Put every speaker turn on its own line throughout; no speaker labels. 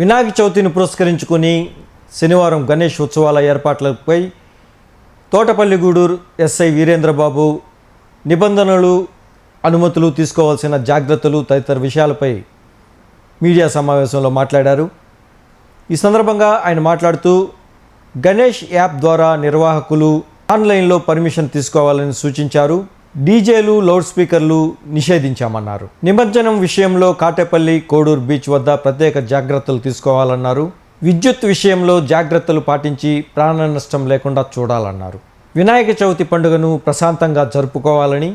వినాయక చవితిని పురస్కరించుకుని శనివారం గణేష్ ఉత్సవాల ఏర్పాట్లపై తోటపల్లిగూడూరు ఎస్ఐ వీరేంద్రబాబు నిబంధనలు అనుమతులు తీసుకోవాల్సిన జాగ్రత్తలు తదితర విషయాలపై మీడియా సమావేశంలో మాట్లాడారు. ఈ సందర్భంగా ఆయన మాట్లాడుతూ గణేష్ యాప్ ద్వారా నిర్వాహకులు ఆన్లైన్లో పర్మిషన్ తీసుకోవాలని సూచించారు. డీజేలు లౌడ్ స్పీకర్లు నిషేధించామన్నారు. నిమజ్జనం విషయంలో కాటేపల్లి కోడూరు బీచ్ వద్ద ప్రత్యేక జాగ్రత్తలు తీసుకోవాలన్నారు. విద్యుత్ విషయంలో జాగ్రత్తలు పాటించి ప్రాణ నష్టం లేకుండా చూడాలన్నారు. వినాయక చవితి పండుగను ప్రశాంతంగా జరుపుకోవాలని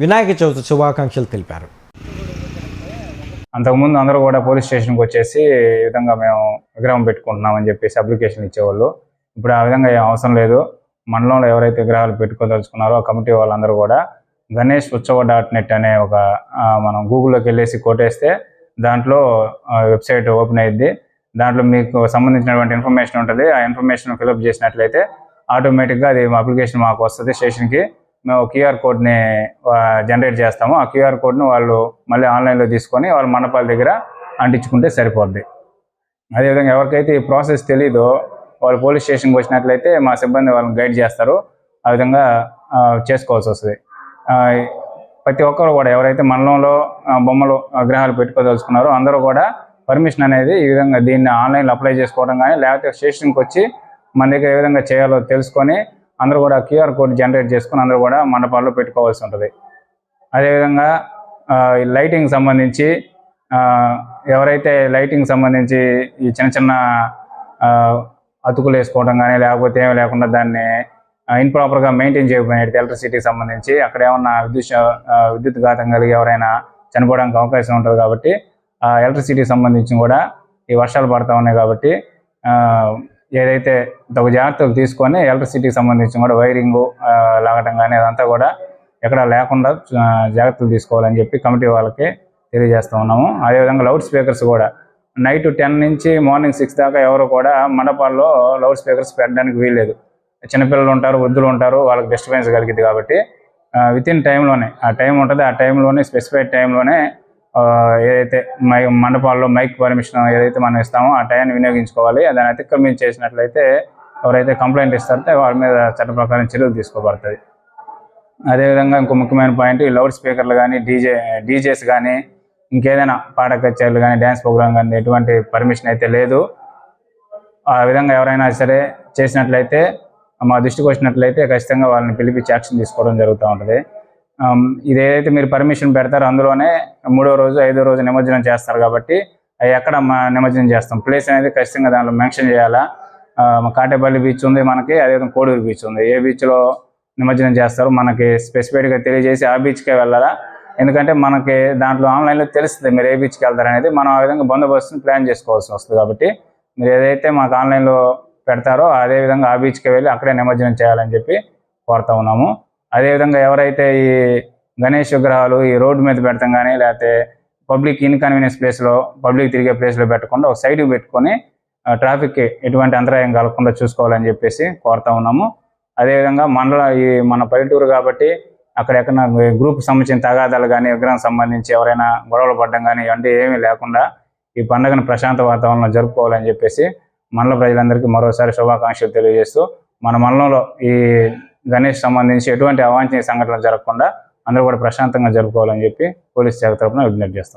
వినాయక చవితి శుభాకాంక్షలు తెలిపారు.
అంతకుముందు అందరూ కూడా పోలీస్ స్టేషన్కి వచ్చేసి ఈ విధంగా మేము విగ్రహం పెట్టుకుంటున్నామని చెప్పేసి అప్లికేషన్ ఇచ్చేవాళ్ళు. ఇప్పుడు ఆ విధంగా ఏం అవసరం లేదు. మండలంలో ఎవరైతే విగ్రహాలు పెట్టుకోదలుచుకున్నారో ఆ కమిటీ వాళ్ళందరూ కూడా గణేష్ ఉత్సవ డాట్ నెట్ అనే ఒక మనం గూగుల్లోకి వెళ్ళేసి కొట్టేస్తే దాంట్లో వెబ్సైట్ ఓపెన్ అయ్యింది దాంట్లో మీకు సంబంధించినటువంటి ఇన్ఫర్మేషన్ ఉంటుంది. ఆ ఇన్ఫర్మేషన్ ఫిలప్ చేసినట్లయితే ఆటోమేటిక్గా అది మా అప్లికేషన్ మాకు వస్తుంది స్టేషన్కి. మేము క్యూఆర్ కోడ్ని జనరేట్ చేస్తాము. ఆ క్యూఆర్ కోడ్ని వాళ్ళు మళ్ళీ ఆన్లైన్లో తీసుకొని వాళ్ళ మండపాల దగ్గర అంటించుకుంటే సరిపోద్ది. అదేవిధంగా ఎవరికైతే ఈ ప్రాసెస్ తెలీదో వాళ్ళు పోలీస్ స్టేషన్కి వచ్చినట్లయితే మా సిబ్బంది వాళ్ళని గైడ్ చేస్తారు. ఆ విధంగా చేసుకోవాల్సి వస్తుంది. ప్రతి ఒక్కరు కూడా ఎవరైతే మండలంలో బొమ్మలు విగ్రహాలు పెట్టుకోదలుచుకున్నారో అందరూ కూడా పర్మిషన్ అనేది ఈ విధంగా దీన్ని ఆన్లైన్లో అప్లై చేసుకోవడం కానీ లేకపోతే స్టేషన్కి వచ్చి మన దగ్గర ఏ విధంగా చేయాలో తెలుసుకొని అందరూ కూడా క్యూఆర్ కోడ్ జనరేట్ చేసుకొని అందరూ కూడా మండపాల్లో పెట్టుకోవాల్సి ఉంటుంది. అదేవిధంగా ఈ లైటింగ్ సంబంధించి ఎవరైతే లైటింగ్ సంబంధించి ఈ చిన్న చిన్న అతుకులు వేసుకోవడం కానీ లేకపోతే ఏమీ లేకుండా దాన్ని ఇన్ప్రాపర్గా మెయింటైన్ చేయకపోయినట్టు ఎలక్ట్రిసిటీకి సంబంధించి అక్కడ ఏమన్నా విద్యుత్ విద్యుత్ ఘాతం కలిగి ఎవరైనా చనిపోవడానికి అవకాశం ఉంటుంది కాబట్టి ఆ ఎలక్ట్రిసిటీకి సంబంధించి కూడా ఈ వర్షాలు పడతా ఉన్నాయి కాబట్టి ఏదైతే తగు జాగ్రత్తలు తీసుకొని ఎలక్ట్రిసిటీకి సంబంధించి కూడా వైరింగ్ లాగటం కానీ అదంతా కూడా ఎక్కడ లేకుండా జాగ్రత్తలు తీసుకోవాలని చెప్పి కమిటీ వాళ్ళకి తెలియజేస్తూ ఉన్నాము. అదేవిధంగా లౌడ్ స్పీకర్స్ కూడా నైట్ టెన్ నుంచి మార్నింగ్ సిక్స్ దాకా ఎవరు కూడా మండపాల్లో లౌడ్ స్పీకర్స్ పెట్టడానికి వీల్లేదు. చిన్నపిల్లలు ఉంటారు వృద్ధులు ఉంటారు వాళ్ళకి డిస్టర్బెన్స్ కలిగింది కాబట్టి విత్ ఇన్ టైంలోనే ఆ టైం ఉంటుంది ఆ టైంలోనే స్పెసిఫైడ్ టైంలోనే ఏదైతే మై మండపాల్లో మైక్ పర్మిషన్ ఏదైతే మనం ఇస్తామో ఆ టైంని వినియోగించుకోవాలి. దాన్ని అతిక్రమించి చేసినట్లయితే ఎవరైతే కంప్లైంట్ ఇస్తారో వాళ్ళ మీద చట్ట ప్రకారం చర్యలు తీసుకోబడుతుంది అదేవిధంగా ఇంకో ముఖ్యమైన పాయింట్ ఈ లౌడ్ స్పీకర్లు కానీ డీజే డీజేస్ కానీ ఇంకేదైనా పాట కచేరీలు కానీ డ్యాన్స్ ప్రోగ్రామ్ కానీ ఎటువంటి పర్మిషన్ అయితే లేదు. ఆ విధంగా ఎవరైనా సరే చేసినట్లయితే మా దృష్టికి వచ్చినట్లయితే ఖచ్చితంగా వాళ్ళని పిలిపించి యాక్షన్ తీసుకోవడం జరుగుతూ ఉంటుంది. ఇదేదైతే మీరు పర్మిషన్ పెడతారో అందులోనే మూడో రోజు ఐదో రోజు నిమజ్జనం చేస్తారు కాబట్టి అవి ఎక్కడ మా నిమజ్జనం చేస్తాం? ప్లేస్ అనేది ఖచ్చితంగా దాంట్లో మెన్షన్ చేయాలా? కాటేపల్లి బీచ్ ఉంది మనకి అదేవిధంగా కోడూరు బీచ్ ఉంది. ఏ బీచ్లో నిమజ్జనం చేస్తారు మనకి స్పెసిఫైడ్గా తెలియజేసి ఆ బీచ్కే వెళ్ళాలా? ఎందుకంటే మనకి దాంట్లో ఆన్లైన్లో తెలుస్తుంది మీరు ఏ బీచ్కి వెళ్తారు అనేది. మనం ఆ విధంగా బందోబస్తుని ప్లాన్ చేసుకోవాల్సి వస్తుంది కాబట్టి మీరు ఏదైతే మాకు ఆన్లైన్లో పెడతారో అదే విధంగా ఆ బీచ్కి వెళ్ళి అక్కడే నిమజ్జనం చేయాలని చెప్పి కోరుతా ఉన్నాము. అదేవిధంగా ఎవరైతే ఈ గణేష్ విగ్రహాలు ఈ రోడ్డు మీద పెడతాం కానీ లేకపోతే పబ్లిక్ ఇన్కన్వీనియన్స్ ప్లేస్లో పబ్లిక్ తిరిగే ప్లేస్లో పెట్టకుండా ఒక సైడ్కి పెట్టుకొని ట్రాఫిక్కి ఎటువంటి అంతరాయం కలగకుండా చూసుకోవాలని చెప్పేసి కోరుతా ఉన్నాము. అదేవిధంగా మండల ఈ మన పల్లెటూరు కాబట్టి అక్కడెక్కడ గ్రూప్కి గ్రూప్ సంబంధించిన తగాదాలు కానీ విగ్రహం సంబంధించి ఎవరైనా గొడవలు పడడం కానీ ఇవన్నీ ఏమీ లేకుండా ఈ పండుగను ప్రశాంత వాతావరణంలో జరుపుకోవాలని చెప్పేసి మండల ప్రజలందరికీ మరోసారి శుభాకాంక్షలు తెలియజేస్తూ మన మండలంలో ఈ గణేష్ సంబంధించి ఎటువంటి అవాంఛనీయ సంఘటనలు జరగకుండా అందరూ కూడా ప్రశాంతంగా జరుపుకోవాలని చెప్పి పోలీస్ శాఖ తరఫున విజ్ఞప్తి చేస్తా